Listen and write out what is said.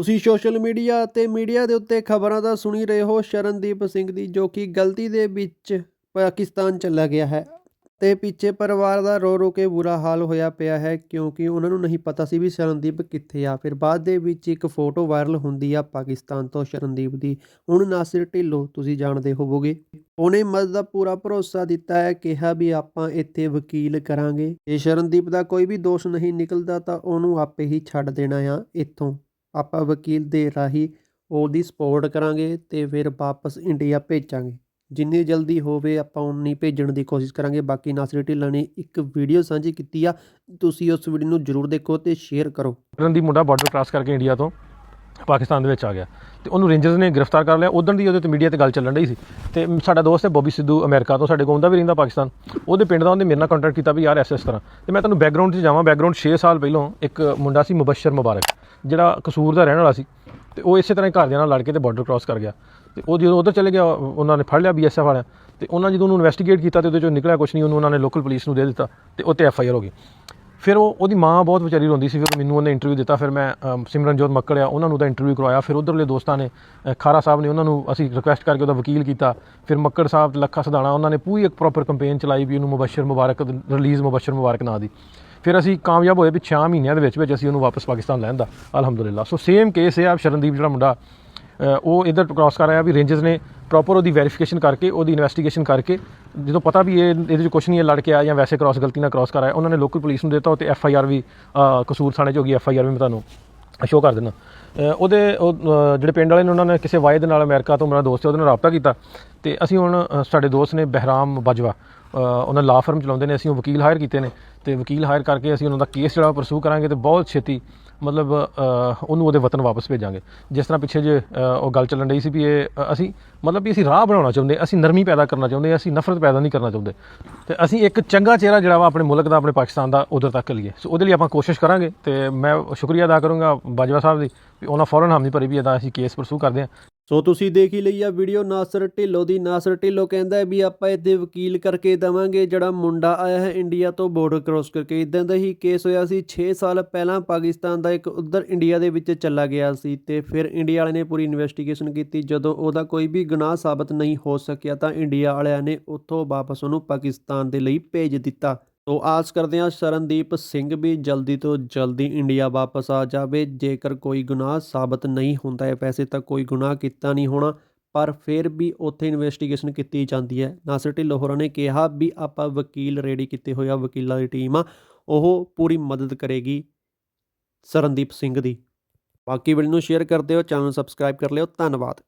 ਤੁਸੀਂ social media ਅਤੇ media ਦੇ ਉੱਤੇ ਖਬਰਾਂ ਦਾ ਸੁਣੀ ਰਹੇ ਹੋ ਸ਼ਰਨਦੀਪ ਸਿੰਘ ਦੀ, ਜੋ ਕਿ ਗਲਤੀ ਦੇ ਵਿੱਚ ਪਾਕਿਸਤਾਨ ਚਲਾ ਗਿਆ ਹੈ। ਤੇ ਪਿੱਛੇ ਪਰਿਵਾਰ ਦਾ ਰੋ ਰੋ ਕੇ ਬੁਰਾ ਹਾਲ ਹੋਇਆ ਪਿਆ ਹੈ, ਕਿਉਂਕਿ ਉਹਨਾਂ ਨੂੰ ਨਹੀਂ ਪਤਾ ਸੀ ਵੀ ਸ਼ਰਨਦੀਪ ਕਿੱਥੇ ਆ। ਫਿਰ ਬਾਅਦ ਦੇ ਵਿੱਚ ਇੱਕ ਫੋਟੋ ਵਾਇਰਲ ਹੁੰਦੀ ਆ ਪਾਕਿਸਤਾਨ ਤੋਂ ਸ਼ਰਨਦੀਪ ਦੀ। ਹੁਣ ਨਾਸਿਰ ਢਿੱਲੋਂ, ਤੁਸੀਂ ਜਾਣਦੇ ਹੋਵੋਗੇ। ਉਹਨੇ ਮਦਦ ਦਾ ਪੂਰਾ ਭਰੋਸਾ ਦਿੱਤਾ ਹੈ, ਕਿਹਾ ਵੀ ਆਪਾਂ ਇੱਥੇ ਵਕੀਲ ਕਰਾਂਗੇ। ਜੇ ਸ਼ਰਨਦੀਪ ਦਾ ਕੋਈ ਵੀ ਦੋਸ਼ ਨਹੀਂ ਨਿਕਲਦਾ, ਤਾਂ ਉਹਨੂੰ ਆਪੇ ਹੀ ਛੱਡ ਦੇਣਾ ਆ ਇੱਥੋਂ। ਆਪਾਂ ਵਕੀਲ ਦੇ ਰਾਹੀਂ ਉਹਦੀ ਸਪੋਰਟ ਕਰਾਂਗੇ ਅਤੇ ਫਿਰ ਵਾਪਸ ਇੰਡੀਆ ਭੇਜਾਂਗੇ। ਜਿੰਨੀ ਜਲਦੀ ਹੋਵੇ ਆਪਾਂ ਉਨੀ ਭੇਜਣ ਦੀ ਕੋਸ਼ਿਸ਼ ਕਰਾਂਗੇ। ਬਾਕੀ ਨਾਸਰੀ ਢਿੱਲੋਂ ਨੇ ਇੱਕ ਵੀਡੀਓ ਸਾਂਝੀ ਕੀਤੀ ਆ। ਤੁਸੀਂ ਉਸ ਵੀਡੀਓ ਨੂੰ ਜਰੂਰ ਦੇਖੋ ਤੇ ਸ਼ੇਅਰ ਕਰੋ। ਕਰਨ ਦੀ ਮੁੰਡਾ ਬਾਰਡਰ ਕ੍ਰਾਸ ਕਰਕੇ ਇੰਡੀਆ ਤੋਂ ਪਾਕਿਸਤਾਨ ਦੇ ਵਿੱਚ ਆ ਗਿਆ। ਤੇ ਉਹਨੂੰ ਰੇਂਜਰਸ ਨੇ ਗ੍ਰਿਫਤਾਰ ਕਰ ਲਿਆ। ਉਦੋਂ ਦੀ ਉਹਦੇ ਤੇ ਮੀਡੀਆ ਤੇ ਗੱਲ ਚੱਲਣ ਰਹੀ ਸੀ। ਤੇ ਸਾਡਾ ਦੋਸਤ ਹੈ ਬੋਬੀ ਸਿੱਧੂ ਅਮਰੀਕਾ ਤੋਂ। ਸਾਡੇ ਕੋਲ ਆਉਂਦਾ ਵੀ ਰਹਿੰਦਾ ਪਾਕਿਸਤਾਨ। ਉਹਦੇ ਪਿੰਡ ਦਾ ਉਹਨੇ ਮੇਰੇ ਨਾਲ ਕੰਟੈਕਟ ਕੀਤਾ ਵੀ ਯਾਰ ਐਸ ਇਸ ਤਰ੍ਹਾਂ। ਤੇ ਮੈਂ ਤੁਹਾਨੂੰ ਬੈਕਗ੍ਰਾਉਂਡ 'ਚ ਜਾਵਾਂ। ਬੈਕਗ੍ਰਾਉਂਡ 6 ਸਾਲ ਪਹਿਲਾਂ ਇੱਕ ਮੁੰਡਾ ਸੀ ਮੁਬਸ਼ਰ ਮੁਬਾਰਕ। ਜਿਹੜਾ ਕਸੂਰ ਦਾ ਰਹਿਣ ਵਾਲਾ ਸੀ, ਤੇ ਉਹ ਇਸੇ ਤਰ੍ਹਾਂ ਹੀ ਘਰਦਿਆਂ ਨਾਲ ਲੜ ਕੇ ਤੇ ਬਾਰਡਰ ਕ੍ਰਾਸ ਕਰ ਗਿਆ। ਤੇ ਉਹ ਜਦੋਂ ਉਧਰ ਚਲੇ ਗਿਆ, ਉਹਨਾਂ ਨੇ ਫੜ ਲਿਆ ਬੀਐਸਐਫ ਵਾਲਿਆਂ, ਤੇ ਉਹਨਾਂ ਜਦੋਂ ਉਹਨੂੰ ਇਨਵੈਸਟੀਗੇਟ ਕੀਤਾ ਤੇ ਉਹਦੇ ਚੋਂ ਨਿਕਲਿਆ ਕੁਝ ਨਹੀਂ, ਉਹਨੂੰ ਉਹਨਾਂ ਨੇ ਲੋਕਲ ਪੁਲਿਸ ਨੂੰ ਦੇ ਦਿੱਤਾ ਤੇ ਉਹ ਤੇ ਐਫ ਆਈ ਆਰ ਹੋ ਗਈ। ਫਿਰ ਉਹ ਉਹਦੀ ਮਾਂ ਬਹੁਤ ਵਿਚਾਰੀ ਰੋਂਦੀ ਸੀ, ਫਿਰ ਮੈਨੂੰ ਉਹਨੇ ਇੰਟਰਵਿਊ ਦਿੱਤਾ, ਫਿਰ ਮੈਂ ਸਿਮਰਨਜੋਤ ਮੱਕੜ ਆ ਉਹਨਾਂ ਨੂੰ ਦਾ ਇੰਟਰਵਿਊ ਕਰਵਾਇਆ, ਫਿਰ ਉਧਰਲੇ ਦੋਸਤਾਂ ਨੇ ਖਾਰਾ ਸਾਹਿਬ ਨੇ ਉਹਨਾਂ ਨੂੰ ਅਸੀਂ ਰਿਕੁਐਸਟ ਕਰਕੇ ਉਹਦਾ ਵਕੀਲ ਕੀਤਾ, ਫਿਰ ਮੱਕੜ ਸਾਹਿਬ ਤੇ ਲੱਖਾ ਸਦਾਣਾ ਉਹਨਾਂ ਨੇ ਪੂਰੀ ਇੱਕ ਪ੍ਰੋਪਰ ਕੰਪੇਨ ਚਲਾਈ ਵੀ ਉਹਨੂੰ ਮੁਬਸ਼ਰ ਮੁਬਾਰਕ ਰਿਲੀਜ਼ ਮੁਬਸ਼ਰ ਮੁਬਾਰਕ ਨਾਂ ਦੀ। ਫਿਰ ਅਸੀਂ ਕਾਮਯਾਬ ਹੋਏ ਵੀ 6 ਮਹੀਨਿਆਂ ਦੇ ਵਿੱਚ ਵਿੱਚ ਅਸੀਂ ਉਹਨੂੰ ਵਾਪਸ ਪਾਕਿਸਤਾਨ ਲੈਂਦਾ ਅਲਹਮਦੁਲਿਲਾ। ਸੋ ਸੇਮ ਕੇਸ ਹੈ ਆ ਸ਼ਰਨਦੀਪ ਜਿਹੜਾ ਮੁੰਡਾ ਉਹ ਇਧਰ ਕ੍ਰਾਸ ਕਰ ਆਇਆ ਵੀ ਰੇਂਜਰਸ ਨੇ ਪ੍ਰੋਪਰ ਉਹਦੀ ਵੈਰੀਫਿਕੇਸ਼ਨ ਕਰਕੇ ਉਹਦੀ ਇਨਵੈਸਟੀਗੇਸ਼ਨ ਕਰਕੇ ਜਦੋਂ ਪਤਾ ਵੀ ਇਹ ਇਹਦੇ 'ਚ ਕੁਝ ਨਹੀਂ ਹੈ ਲੜ ਕੇ ਆਇਆ ਜਾਂ ਵੈਸੇ ਕ੍ਰਾਸ ਗਲਤੀ ਨਾਲ ਕ੍ਰਾਸ ਕਰ ਆਇਆ ਉਹਨਾਂ ਨੇ ਲੋਕਲ ਪੁਲਿਸ ਨੂੰ ਦਿੱਤਾ ਉਹ ਤੇ ਐਫ ਆਈ ਆਰ ਵੀ ਕਸੂਰ ਥਾਣੇ 'ਚ ਹੋ ਗਈ ਐਫ ਆਈ ਆਰ ਵੀ ਮੈਂ ਤੁਹਾਨੂੰ ਸ਼ੋਅ ਕਰ ਦਿੰਦਾ। ਉਹਦੇ ਉਹ, ਜਿਹੜੇ ਪਿੰਡ ਵਾਲੇ ਨੇ ਉਹਨਾਂ ਨੇ ਕਿਸੇ ਵਾਏ ਦੇ ਨਾਲ ਅਮਰੀਕਾ ਤੋਂ ਮੇਰਾ ਦੋਸਤ ਹੈ ਉਹਦੇ ਨਾਲ ਰਾਬਤਾ ਕੀਤਾ। ਤੇ ਅਸੀਂ ਹੁਣ ਸਾਡੇ ਦੋਸਤ ਨੇ ਬਹਿਰਾਮ ਬਾਜਵਾ ਉਹਨਾਂ ਲਾ ਫਰਮ ਚਲਾਉਂਦੇ ਨੇ ਅਸੀਂ ਉਹ ਵਕੀਲ ਹਾਇਰ ਕੀਤੇ ਨੇ। ਤੇ ਵਕੀਲ ਹਾਇਰ ਕਰਕੇ ਅਸੀਂ ਉਹਨਾਂ ਦਾ ਕੇਸ ਜਿਹੜਾ ਪਰਸੂ ਕਰਾਂਗੇ ਤੇ ਬਹੁਤ ਛੇਤੀ, ਮਤਲਬ ਉਹਨੂੰ ਉਹਦੇ ਵਤਨ ਵਾਪਸ ਭੇਜਾਂਗੇ। ਜਿਸ ਤਰ੍ਹਾਂ ਪਿੱਛੇ ਜੇ ਉਹ ਗੱਲ ਚੱਲਣ ਰਹੀ ਸੀ ਵੀ ਇਹ ਅਸੀਂ, ਮਤਲਬ ਵੀ ਅਸੀਂ ਰਾਹ ਬਣਾਉਣਾ ਚਾਹੁੰਦੇ, ਅਸੀਂ ਨਰਮੀ ਪੈਦਾ ਕਰਨਾ ਚਾਹੁੰਦੇ, ਅਸੀਂ ਨਫ਼ਰਤ ਪੈਦਾ ਨਹੀਂ ਕਰਨਾ ਚਾਹੁੰਦੇ। ਤੇ ਅਸੀਂ ਇੱਕ ਚੰਗਾ ਚਿਹਰਾ ਜਿਹੜਾ ਵਾ ਆਪਣੇ ਮੁਲਕ ਦਾ, ਆਪਣੇ ਪਾਕਿਸਤਾਨ ਦਾ ਉਧਰ ਤੱਕ ਲਈਏ। ਸੋ ਉਹਦੇ ਲਈ ਆਪਾਂ ਕੋਸ਼ਿਸ਼ ਕਰਾਂਗੇ ਤੇ ਮੈਂ ਸ਼ੁਕਰੀਆ ਅਦਾ ਕਰੂੰਗਾ ਬਾਜਵਾ ਸਾਹਿਬ ਦੀ ਵੀ ਉਹਨਾਂ ਫੌਰਨ ਹਾਮੀ ਭਰੀ ਵੀ ਇਹਦਾ ਅਸੀਂ ਕੇਸ ਪਰਸੂ ਕਰਦੇ ਹਾਂ। ਸੋ ਤੁਸੀਂ ਦੇਖ ਹੀ ਲਈ ਆ ਵੀਡੀਓ, ਨਾਸਰ ਢਿੱਲੋਂ ਦੀ। ਨਾਸਰ ਢਿੱਲੋਂ ਕਹਿੰਦਾ ਵੀ ਆਪਾਂ ਇੱਥੇ ਵਕੀਲ ਕਰਕੇ ਦਵਾਂਗੇ। ਜਿਹੜਾ ਮੁੰਡਾ ਆਇਆ ਹੈ ਇੰਡੀਆ ਤੋਂ ਬਾਰਡਰ ਕ੍ਰੋਸ ਕਰਕੇ। ਇਦਾਂ ਦਾ ਹੀ ਕੇਸ ਹੋਇਆ ਸੀ। 6 ਸਾਲ ਪਹਿਲਾਂ ਪਾਕਿਸਤਾਨ ਦਾ ਇੱਕ ਉਧਰ ਇੰਡੀਆ ਦੇ ਵਿੱਚ ਚੱਲਾ ਗਿਆ ਸੀ ਤੇ ਫਿਰ ਇੰਡੀਆ ਵਾਲਿਆਂ ਨੇ ਪੂਰੀ ਇਨਵੈਸਟੀਗੇਸ਼ਨ ਕੀਤੀ। ਜਦੋਂ ਉਹਦਾ ਕੋਈ ਵੀ ਗੁਨਾਹ ਸਾਬਤ ਨਹੀਂ ਹੋ ਸਕਿਆ ਤਾਂ ਇੰਡੀਆ ਵਾਲਿਆਂ ਨੇ ਉੱਥੋਂ ਵਾਪਸ ਉਹਨੂੰ ਪਾਕਿਸਤਾਨ ਦੇ ਲਈ ਭੇਜ ਦਿੱਤਾ। ਸੋ ਆਸ ਕਰਦੇ ਹਾਂ ਸ਼ਰਨਦੀਪ ਸਿੰਘ ਵੀ ਜਲਦੀ ਤੋਂ ਜਲਦੀ ਇੰਡੀਆ ਵਾਪਸ ਆ ਜਾਵੇ। ਜੇਕਰ ਕੋਈ ਗੁਨਾਹ ਸਾਬਤ ਨਹੀਂ ਹੁੰਦਾ ਹੈ, ਵੈਸੇ ਤਾਂ ਕੋਈ ਗੁਨਾਹ ਕੀਤਾ ਨਹੀਂ ਹੋਣਾ, ਪਰ ਫਿਰ ਵੀ ਉੱਥੇ ਇਨਵੈਸਟੀਗੇਸ਼ਨ ਕੀਤੀ ਜਾਂਦੀ ਹੈ। ਨਾਸਰ ਢਿੱਲੋਂ ਹੋਰਾਂ ਨੇ ਕਿਹਾ ਵੀ ਆਪਾਂ ਵਕੀਲ ਰੈਡੀ ਕੀਤੇ ਹੋਏ ਆ, ਵਕੀਲਾਂ ਦੀ ਟੀਮ ਆ, ਉਹ ਪੂਰੀ ਮਦਦ ਕਰੇਗੀ ਸ਼ਰਨਦੀਪ ਸਿੰਘ ਦੀ। ਬਾਕੀ ਵੀਡੀਓ ਨੂੰ ਸ਼ੇਅਰ ਕਰ ਦਿਓ ਚੈਨਲ ਸਬਸਕ੍ਰਾਈਬ ਕਰ ਲਿਓ, ਧੰਨਵਾਦ।